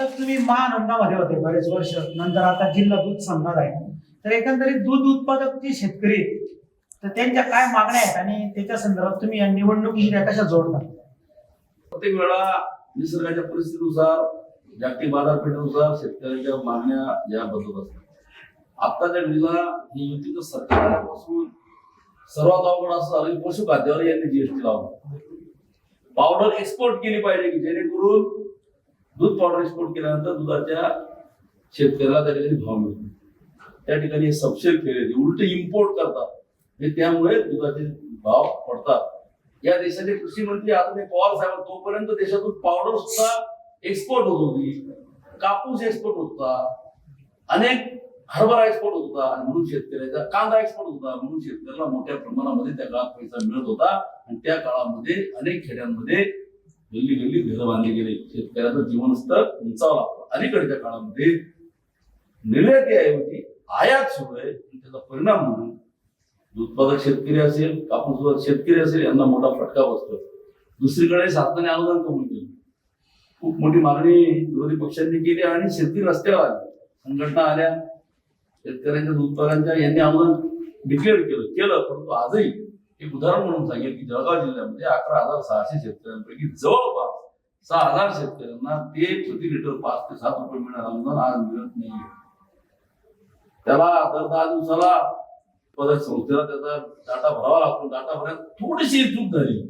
आता तुम्ही महानंदामध्ये होते बरेच वर्ष नंतर आता जिल्हा दूध संघात आहे तर एकंदरीत दूध उत्पादक जे शेतकरी आहेत, तर त्यांच्या काय मागण्या आहेत आणि त्याच्या संदर्भात तुम्ही या निवडणुकीच्या कशा जोडता प्रत्येक वेळा निसर्गाच्या परिस्थितीनुसार जागतिक बाजारपेठेनुसार शेतकऱ्यांच्या मागण्या या बदलत असतात. आता घडीला ही युतीचं सरकार आल्यापासून सर्वात अवघड असं झालं की पशुखाद्यावर यांनी जीएसटी लावला. पावडर एक्सपोर्ट केली पाहिजे की जेणेकरून दूध पावडर एक्सपोर्ट केल्यानंतर दुधाच्या शेतकऱ्याला त्या ठिकाणी भाव मिळतो. त्या ठिकाणी हे सबशेल केले उलट इम्पोर्ट करतात. म्हणजे त्यामुळे दुधाचे भाव पडतात. या देशाचे कृषी मंत्री आदरणीय पवार साहेब तोपर्यंत देशातून पावडर सुद्धा एक्सपोर्ट होत होती. कापूस एक्सपोर्ट होता. अनेक हरभरा एक्सपोर्ट होता. आणि म्हणून शेतकऱ्याचा कांदा एक्सपोर्ट होता. म्हणून शेतकऱ्याला मोठ्या प्रमाणामध्ये त्या काळात पैसा मिळत होता. आणि त्या काळामध्ये अनेक खेड्यांमध्ये गल्ली गल्ली घरं बांधली गेली. शेतकऱ्याचं जीवनस्तर उंचावं लागतं. अलीकडच्या काळामध्ये निर्यातीऐवजी आयात सुरू आहे. त्याचा परिणाम म्हणून उत्पादक शेतकरी असेल कापूस शेतकरी असेल यांना मोठा फटका बसतो. दुसरीकडे शासनाने अनुदान कबूल केलं. खूप मोठी मागणी विरोधी पक्षांनी केली आणि शेतकरी रस्त्यावर आले. संघटना आल्या. शेतकऱ्यांच्या उत्पादनांच्या यांनी अनुदान डिक्लेअर केलं. केलं परंतु आजही एक उदाहरण म्हणून सांगेल की जळगाव जिल्ह्यामध्ये अकरा हजार सहाशे शेतकऱ्यांपैकी जवळपास सहा हजार शेतकऱ्यांना ते प्रति लिटर पाच ते सात रुपये मिळणार अनुदान आज मिळत नाही त्याला दर दहा दिवसाला परत संस्थेला त्याचा डाटा भरावा लागतो. डाटा भरायला थोडीशी चूक झाली.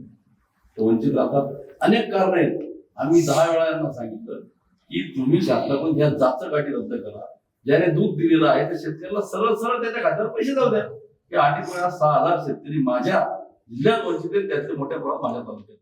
तर वंचित राहतात. अनेक कारण आहेत. आम्ही दहा वेळा यांना सांगितलं की तुम्ही शासनाकडून ज्या जाचं गाठी रद्द करा ज्याने दूध दिलेलं आहे त्या शेतकऱ्याला सरळ सरळ त्याच्या खात्यावर पैसे जाऊ द्या. हे अटीमुळे आज सहा हजार शेतकरी माझ्या जिल्ह्यात वंचित आहेत त्यातले मोठ्या प्रमाणात माझ्या तालुक्यात